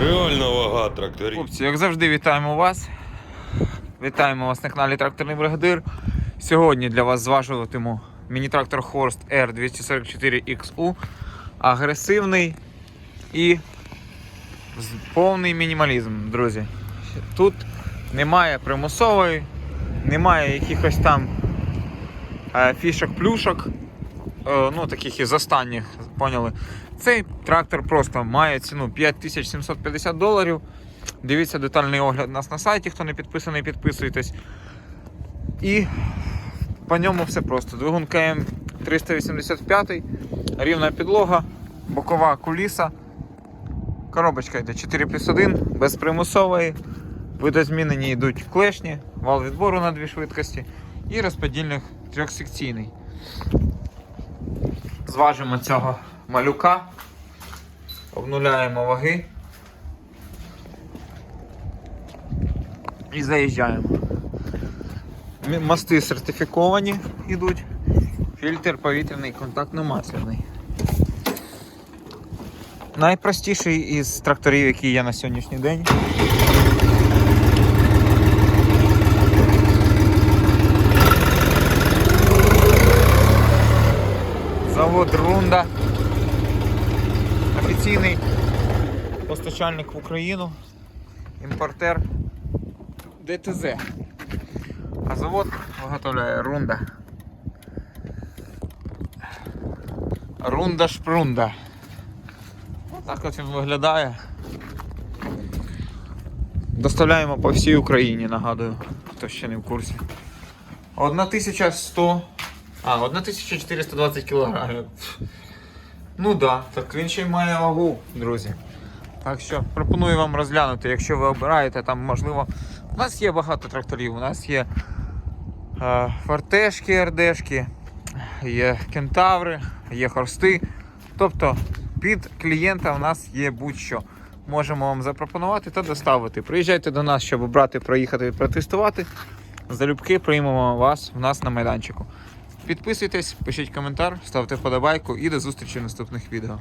Реально вага тракторів. Хлопці, як завжди, вітаємо вас. Вітаємо вас на каналі Тракторний Бригадир. Сьогодні для вас зважуватиму міні-трактор Horst R244XU. Агресивний і повний мінімалізм, друзі. Тут немає примусової, немає якихось там е, фішок-плюшок, ну таких із останніх, поняли. Цей трактор просто має ціну 5750 доларів. Дивіться детальний огляд у нас на сайті, хто не підписаний, підписуйтесь. І по ньому все просто. Двигун КМ 385, рівна підлога, бокова куліса. Коробочка йде 4 плюс 1, без примусової. Видозмінені йдуть клешні, вал відбору на дві швидкості і розподільник трьохсекційний. Зважимо цього малюка, обнуляємо ваги. і заїжджаємо. Мости сертифіковані йдуть. Фільтр повітряний, контактно-масляний. Найпростіший із тракторів, які є на сьогоднішній день. Завод Рунда. Офіційний постачальник в Україну. Імпортер ДТЗ. А завод виготовляє рунда. Рунда шпрунда. Так от він виглядає. Доставляємо по всій Україні, нагадую, хто ще не в курсі. 1100. А, 1420 кілограмів. Ну да, так він ще й має вагу, друзі. Так що пропоную вам розглянути, якщо ви обираєте, там можливо. У нас є багато тракторів, у нас є е, фортешки, РДшки, є кентаври, є хорсти. Тобто під клієнта у нас є будь-що. Можемо вам запропонувати та доставити. Приїжджайте до нас, щоб обрати, проїхати і протестувати. Залюбки приймемо вас в нас на майданчику. Підписуйтесь, пишіть коментар, ставте вподобайку і до зустрічі в наступних відео.